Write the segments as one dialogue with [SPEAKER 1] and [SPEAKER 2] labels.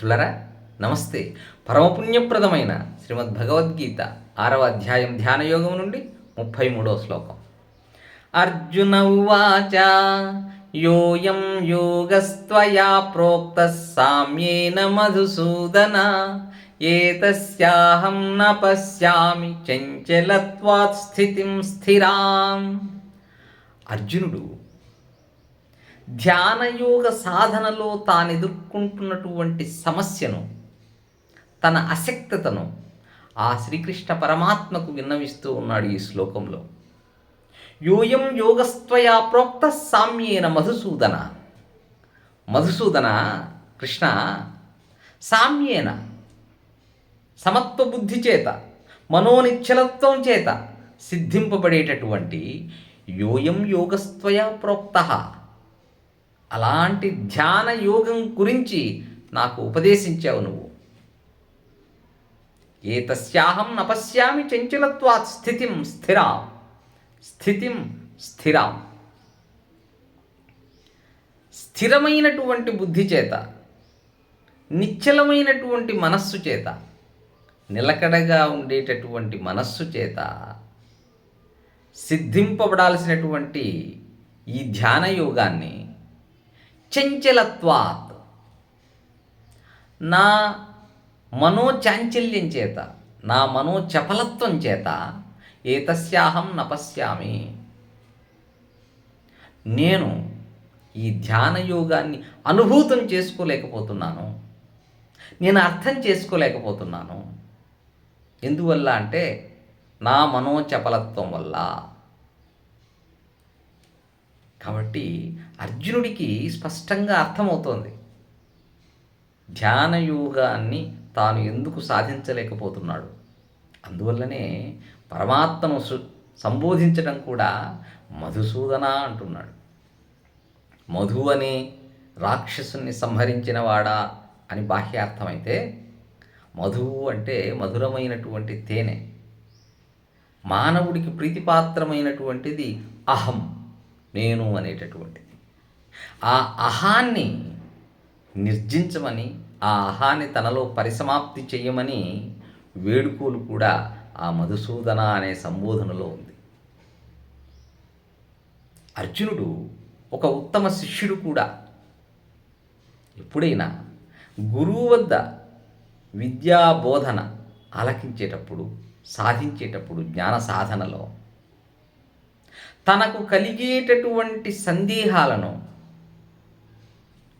[SPEAKER 1] మిత్రులరా నమస్తే. పరమపుణ్యప్రదమైన శ్రీమద్ భగవద్గీత ఆరవ అధ్యాయం ధ్యానయోగం నుండి ముప్పై మూడవ శ్లోకం. అర్జున ఉవాచ యోయం యోగస్త్వయా ప్రోక్త సామ్యేన మధుసూదన ఏతస్యాహం న పశ్యామి చంచలత్వాత్ స్థితిం స్థిరాం. అర్జునుడు ధ్యానయోగ సాధనలో తాను ఎదుర్కొంటున్నటువంటి సమస్యను తన అసక్తతను ఆ శ్రీకృష్ణ పరమాత్మకు విన్నవిస్తూ ఉన్నాడు ఈ శ్లోకంలో. యోయం యోగస్త్వయా ప్రోక్త సామ్యేన మధుసూదన. మధుసూదన కృష్ణ సామ్యేన సమత్వ బుద్ధి చేత మనోనిచ్చలత్వం చేత సిద్ధింపబడేటటువంటి యోయం యోగస్త్వయా ప్రోక్త అలాంటి ధ్యాన యోగం గురించి నాకు ఉపదేశించావు నువ్వు. ఏ తస్యాహం నపశ్యామి చంచలత్వాత్ స్థితిం స్థిరా. స్థితిం స్థిరాం. స్థిరమైనటువంటి బుద్ధి చేత నిశ్చలమైనటువంటి మనస్సు చేత నిలకడగా ఉండేటటువంటి మనస్సు చేత సిద్ధింపబడాల్సినటువంటి ఈ ధ్యాన యోగాన్ని చంచలత్వాత్. నా మనోచాంచల్యం చేత నా మనోచపలత్వం చేత ఏతస్యాహం నపశ్యామి. నేను ఈ ధ్యాన యోగాన్ని అనుభూతం చేసుకోలేకపోతున్నాను. నేను అర్థం చేసుకోలేకపోతున్నాను. ఎందువల్ల అంటే నా మనోచపలత్వం వల్ల. కాబట్టి అర్జునుడికి స్పష్టంగా అర్థమవుతోంది. ధ్యాన యోగాన్ని తాను ఎందుకు సాధించలేకపోతున్నాడు? అందువల్లనే పరమాత్మను సు- సంబోధించడం కూడా మధుసూదన అంటున్నాడు. మధు అనే రాక్షసుని సంహరించినవాడా అని బాహ్యార్థమైతే మధువు అంటే మధురమైనటువంటి తేనె. మానవుడికి ప్రీతిపాత్రమైనటువంటిది అహం. నేను అనేటటువంటిది. ఆ అహాన్ని నిర్జించమని ఆ అహాన్ని తనలో పరిసమాప్తి చేయమని వేడుకోలు కూడా ఆ మధుసూదన అనే సంబోధనలో ఉంది. అర్జునుడు ఒక ఉత్తమ శిష్యుడు కూడా. ఎప్పుడైనా గురువు వద్ద విద్యా బోధన ఆలకించేటప్పుడు సాధించేటప్పుడు జ్ఞాన సాధనలో తనకు కలిగేటటువంటి సందేహాలను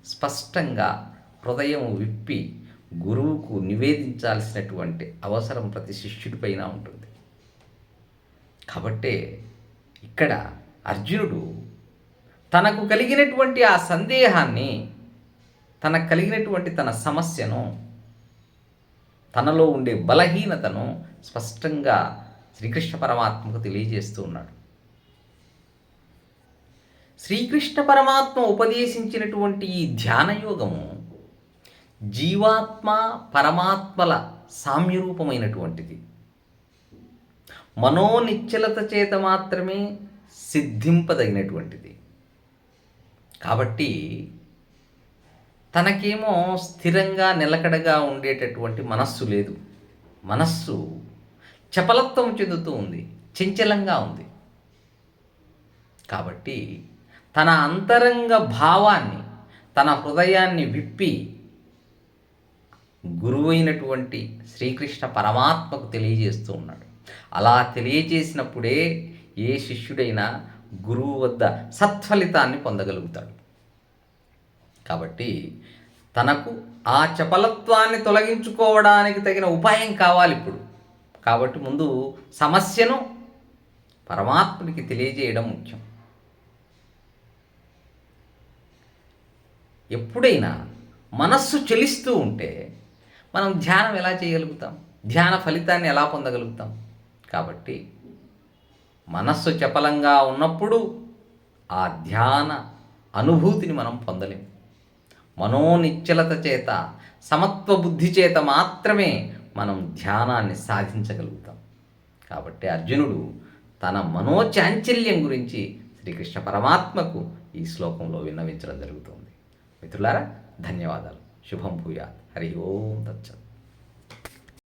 [SPEAKER 1] స్పష్టంగా హృదయం విప్పి గురువుకు నివేదించాల్సినటువంటి అవసరం ప్రతి శిష్యుడిపైన ఉంటుంది. కాబట్టే ఇక్కడ అర్జునుడు తనకు కలిగినటువంటి ఆ సందేహాన్ని తనకు కలిగినటువంటి తన సమస్యను తనలో ఉండే బలహీనతను స్పష్టంగా శ్రీకృష్ణ పరమాత్మకు తెలియజేస్తూ ఉన్నాడు. శ్రీకృష్ణ పరమాత్మ ఉపదేశించినటువంటి ఈ ధ్యాన యోగము జీవాత్మ పరమాత్మల సామ్యరూపమైనటువంటిది. మనోనిశ్చలత చేత మాత్రమే సిద్ధింపదగినటువంటిది. కాబట్టి తనకేమో స్థిరంగా నిలకడగా ఉండేటటువంటి మనస్సు లేదు. మనస్సు చపలత్వం చెందుతూ ఉంది చంచలంగా ఉంది. కాబట్టి తన అంతరంగ భావాన్ని తన హృదయాన్ని విప్పి గురువైనటువంటి శ్రీకృష్ణ పరమాత్మకు తెలియజేస్తూ ఉన్నాడు. అలా తెలియజేసినప్పుడే ఏ శిష్యుడైనా గురువు వద్ద సత్ఫలితాన్ని పొందగలుగుతాడు. కాబట్టి తనకు ఆ చపలత్వాన్ని తొలగించుకోవడానికి తగిన ఉపాయం కావాలి ఇప్పుడు. కాబట్టి ముందు సమస్యను పరమాత్ముడికి తెలియజేయడం ముఖ్యం. ఎప్పుడైనా మనస్సు చెలిస్తూ ఉంటే మనం ధ్యానం ఎలా చేయగలుగుతాం? ధ్యాన ఫలితాన్ని ఎలా పొందగలుగుతాం? కాబట్టి మనస్సు చపలంగా ఉన్నప్పుడు ఆ ధ్యాన అనుభూతిని మనం పొందలేం. మనోనిశ్చలత చేత సమత్వ బుద్ధి చేత మాత్రమే మనం ధ్యానాన్ని సాధించగలుగుతాం. కాబట్టి అర్జునుడు తన మనోచాంచల్యం గురించి శ్రీకృష్ణ పరమాత్మకు ఈ శ్లోకంలో విన్నవించడం జరుగుతుంది. మిత్రులారా ధన్యవాదాలు. శుభం భూయాత్. హరి ఓం తచ్చత్